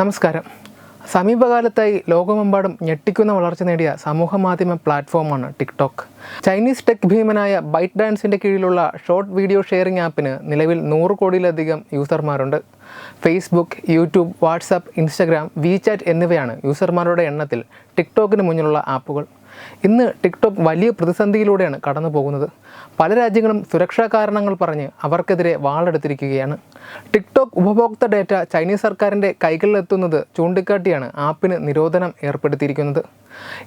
നമസ്കാരം. സമീപകാലത്തായി ലോകമെമ്പാടും ഞെട്ടിക്കുന്ന വളർച്ച നേടിയ സമൂഹ മാധ്യമ പ്ലാറ്റ്ഫോമാണ് ടിക്ടോക്ക് ചൈനീസ് ടെക് ഭീമനായ ബൈറ്റ് ഡാൻസിന്റെ കീഴിലുള്ള ഷോർട്ട് വീഡിയോ ഷെയറിംഗ് ആപ്പിന് നിലവിൽ നൂറ് കോടിയിലധികം യൂസർമാരുണ്ട്. Facebook YouTube WhatsApp Instagram WeChat എന്നിവയാണ് യൂസർമാരുടെ എണ്ണത്തിൽ ടിക്ടോക്കിന് മുന്നിലുള്ള ആപ്പുകൾ. ഇന്ന് ടിക്ടോക്ക് വലിയ പ്രതിസന്ധിയിലൂടെയാണ് കടന്നു പോകുന്നത്. പല രാജ്യങ്ങളും സുരക്ഷാ കാരണങ്ങൾ പറഞ്ഞ് അവർക്കെതിരെ വാളെടുത്തിരിക്കുകയാണ്. ടിക്ടോക്ക് ഉപഭോക്തൃ ഡേറ്റ ചൈനീസ് സർക്കാരിന്റെ കൈകളിലെത്തുന്നത് ചൂണ്ടിക്കാട്ടിയാണ് ആപ്പിന് നിരോധനം ഏർപ്പെടുത്തിയിരിക്കുന്നത്.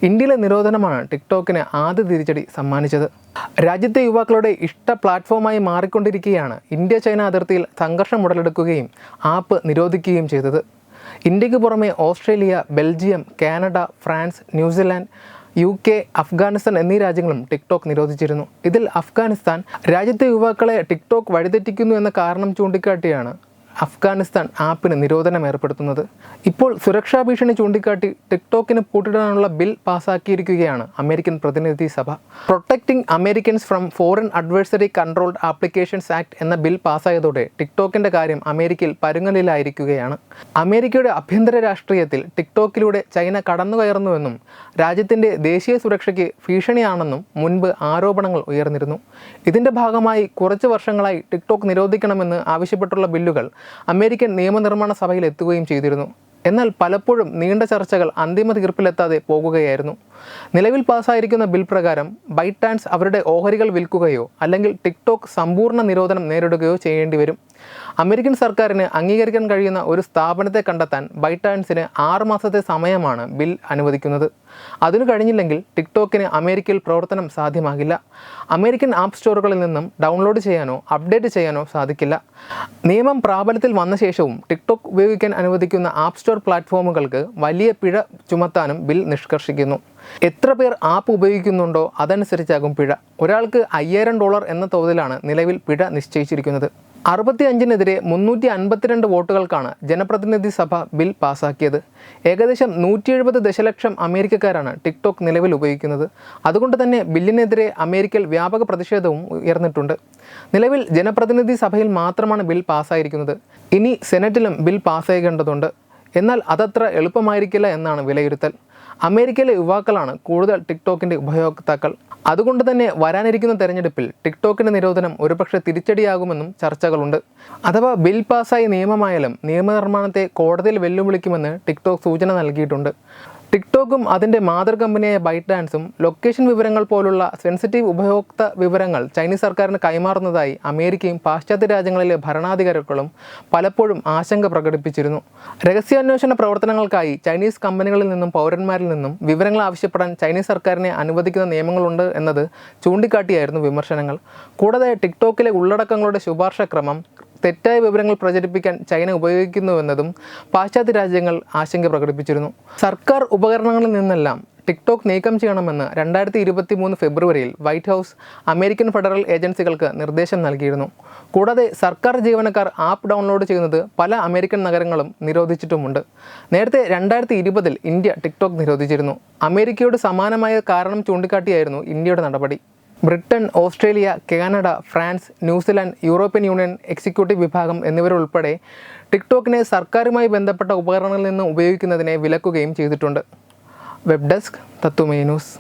ഇന്ത്യയിലെ നിരോധനമാണ് ടിക്ടോക്കിന് ആദ്യ തിരിച്ചടി സമ്മാനിച്ചത്. രാജ്യത്തെ യുവാക്കളുടെ ഇഷ്ട പ്ലാറ്റ്ഫോമായി മാറിക്കൊണ്ടിരിക്കുകയാണ് ഇന്ത്യ ചൈന അതിർത്തിയിൽ സംഘർഷം ഉടലെടുക്കുകയും ആപ്പ് നിരോധിക്കുകയും ചെയ്തത്. ഇന്ത്യയ്ക്ക് പുറമെ Australia Belgium Canada France New Zealand U K Afghanistan എന്നീ രാജ്യങ്ങളും ടിക്ടോക്ക് നിരോധിച്ചിരുന്നു. ഇതിൽ അഫ്ഗാനിസ്ഥാൻ രാജ്യത്തെ യുവാക്കളെ ടിക്ടോക്ക് വഴിതെറ്റിക്കുന്നു എന്ന കാരണം ചൂണ്ടിക്കാട്ടിയാണ്. അഫ്ഗാനിസ്ഥാൻ ആപ്പിന് നിരോധനം ഏർപ്പെടുത്തുന്നത്. ഇപ്പോൾ സുരക്ഷാ ഭീഷണി ചൂണ്ടിക്കാട്ടി ടിക്ടോക്കിന് പൂട്ടിടാനുള്ള ബിൽ പാസാക്കിയിരിക്കുകയാണ് അമേരിക്കൻ പ്രതിനിധി സഭ. Protecting Americans from foreign adversary controlled applications act എന്ന ബിൽ പാസ്സായതോടെ ടിക്ടോക്കിന്റെ കാര്യം അമേരിക്കയിൽ പരുങ്ങലിലായിരിക്കുകയാണ്. അമേരിക്കയുടെ ആഭ്യന്തര രാഷ്ട്രീയത്തിൽ ടിക്ടോക്കിലൂടെ ചൈന കടന്നുകയറുന്നുവെന്നും രാജ്യത്തിന്റെ ദേശീയ സുരക്ഷയ്ക്ക് ഭീഷണിയാണെന്നും മുൻപ് ആരോപണങ്ങൾ ഉയർന്നിരുന്നു. ഇതിന്റെ ഭാഗമായി കുറച്ച് വർഷങ്ങളായി ടിക്ടോക്ക് നിരോധിക്കണമെന്ന് ആവശ്യപ്പെട്ടുള്ള ബില്ലുകൾ അമേരിക്കൻ നിയമനിർമ്മാണ സഭയിൽ എത്തുകയും ചെയ്തിരുന്നു. എന്നാൽ പലപ്പോഴും നീണ്ട ചർച്ചകൾ അന്തിമ തീർപ്പിലെത്താതെ പോകുകയായിരുന്നു. നിലവിൽ പാസ്സായിരിക്കുന്ന ബിൽ പ്രകാരം ബൈറ്റാൻസ് അവരുടെ ഓഹരികൾ വിൽക്കുകയോ അല്ലെങ്കിൽ ടിക്ടോക്ക് സമ്പൂർണ നിരോധനം നേരിടുകയോ ചെയ്യേണ്ടി വരും അമേരിക്കൻ സർക്കാരിന് അംഗീകരിക്കാൻ കഴിയുന്ന ഒരു സ്ഥാപനത്തെ കണ്ടെത്താൻ ബൈറ്റാൻസിന് ആറുമാസത്തെ സമയമാണ് ബിൽ അനുവദിക്കുന്നത്. അതിനു കഴിഞ്ഞില്ലെങ്കിൽ ടിക്ടോക്കിന് അമേരിക്കയിൽ പ്രവർത്തനം സാധ്യമാകില്ല. അമേരിക്കൻ ആപ്പ് സ്റ്റോറുകളിൽ നിന്നും ഡൗൺലോഡ് ചെയ്യാനോ അപ്ഡേറ്റ് ചെയ്യാനോ സാധിക്കില്ല. നിയമം പ്രാബല്യത്തിൽ വന്ന ശേഷവും ടിക്ടോക്ക് ഉപയോഗിക്കാൻ അനുവദിക്കുന്ന ആപ്പ് സ്റ്റോർ പ്ലാറ്റ്ഫോമുകൾക്ക് വലിയ പിഴ ചുമത്താനും ബിൽ നിഷ്കർഷിക്കുന്നു. എത്ര പേർ ആപ്പ് ഉപയോഗിക്കുന്നുണ്ടോ അതനുസരിച്ചാകും പിഴ. ഒരാൾക്ക് അയ്യായിരം ഡോളർ എന്ന തോതിലാണ് നിലവിൽ പിഴ നിശ്ചയിച്ചിരിക്കുന്നത്. അറുപത്തി അഞ്ചിനെതിരെ മുന്നൂറ്റി അൻപത്തിരണ്ട് വോട്ടുകൾക്കാണ് ജനപ്രതിനിധി സഭ ബിൽ പാസാക്കിയത്. ഏകദേശം നൂറ്റി എഴുപത് ദശലക്ഷം അമേരിക്കക്കാരാണ് ടിക്ടോക്ക് നിലവിൽ ഉപയോഗിക്കുന്നത്. അതുകൊണ്ട് തന്നെ ബില്ലിനെതിരെ അമേരിക്കയിൽ വ്യാപക പ്രതിഷേധവും ഉയർന്നിട്ടുണ്ട്. നിലവിൽ ജനപ്രതിനിധി സഭയിൽ മാത്രമാണ് ബിൽ പാസ്സായിരിക്കുന്നത് ഇനി സെനറ്റിലും ബിൽ പാസ്സാകേണ്ടതുണ്ട് എന്നാൽ അതത്ര എളുപ്പമായിരിക്കില്ല എന്നാണ് വിലയിരുത്തൽ. അമേരിക്കയിലെ യുവാക്കളാണ് കൂടുതൽ ടിക്ടോക്കിന്റെ ഉപയോക്താക്കൾ. അതുകൊണ്ട് തന്നെ വരാനിരിക്കുന്ന തെരഞ്ഞെടുപ്പിൽ ടിക്ടോക്കിന്റെ നിരോധനം ഒരുപക്ഷെ തിരിച്ചടിയാകുമെന്നും ചർച്ചകളുണ്ട്. അഥവാ ബിൽ പാസ്സായി നിയമമായാലും നിയമനിർമ്മാണത്തെ കോടതിയിൽ വെല്ലുവിളിക്കുമെന്ന് ടിക്ടോക്ക് സൂചന നൽകിയിട്ടുണ്ട്. ടിക്ടോക്കും അതിന്റെ മാതൃ കമ്പനിയായ ബൈറ്റ് ഡാൻസും ലൊക്കേഷൻ വിവരങ്ങൾ പോലുള്ള സെൻസിറ്റീവ് ഉപഭോക്തൃ വിവരങ്ങൾ ചൈനീസ് സർക്കാരിന് കൈമാറുന്നതായി അമേരിക്കയും പാശ്ചാത്യ രാജ്യങ്ങളിലെ ഭരണാധികാരികളും പലപ്പോഴും ആശങ്ക പ്രകടിപ്പിച്ചിരുന്നു. രഹസ്യാന്വേഷണ പ്രവർത്തനങ്ങൾക്കായി ചൈനീസ് കമ്പനികളിൽ നിന്നും പൗരന്മാരിൽ നിന്നും വിവരങ്ങൾ ആവശ്യപ്പെടാൻ ചൈനീസ് സർക്കാരിനെ അനുവദിക്കുന്ന നിയമങ്ങളുണ്ട് എന്നത് ചൂണ്ടിക്കാട്ടിയായിരുന്നു വിമർശനങ്ങൾ. കൂടാതെ ടിക്ടോക്കിലെ ഉള്ളടക്കങ്ങളുടെ ശുപാർശ ക്രമം തെറ്റായ വിവരങ്ങൾ പ്രചരിപ്പിക്കാൻ ചൈന ഉപയോഗിക്കുന്നുവെന്നതും പാശ്ചാത്യ രാജ്യങ്ങൾ ആശങ്ക പ്രകടിപ്പിച്ചിരുന്നു. സർക്കാർ ഉപകരണങ്ങളിൽ നിന്നെല്ലാം ടിക്ടോക്ക് നീക്കം ചെയ്യണമെന്ന് രണ്ടായിരത്തി ഇരുപത്തി മൂന്ന് ഫെബ്രുവരിയിൽ വൈറ്റ് ഹൗസ് അമേരിക്കൻ ഫെഡറൽ ഏജൻസികൾക്ക് നിർദ്ദേശം നൽകിയിരുന്നു. കൂടാതെ സർക്കാർ ജീവനക്കാർ ആപ്പ് ഡൗൺലോഡ് ചെയ്യുന്നത് പല അമേരിക്കൻ നഗരങ്ങളും നിരോധിച്ചിട്ടുമുണ്ട്. നേരത്തെ രണ്ടായിരത്തി ഇരുപതിൽ ഇന്ത്യ ടിക്ടോക്ക് നിരോധിച്ചിരുന്നു. അമേരിക്കയോട് സമാനമായ കാരണം ചൂണ്ടിക്കാട്ടിയായിരുന്നു ഇന്ത്യയുടെ നടപടി. Britain Australia Canada France New Zealand European Union executive വിഭാഗം എന്നിവരുൾപ്പെടെ ടിക്ടോക്കിനെ സർക്കാരുമായി ബന്ധപ്പെട്ട ഉപകരണങ്ങളിൽ നിന്ന് ഉപയോഗിക്കുന്നതിനെ വിലക്കുകയും ചെയ്തിട്ടുണ്ട്. വെബ് ഡെസ്ക് തത്തുമേ ന്യൂസ്.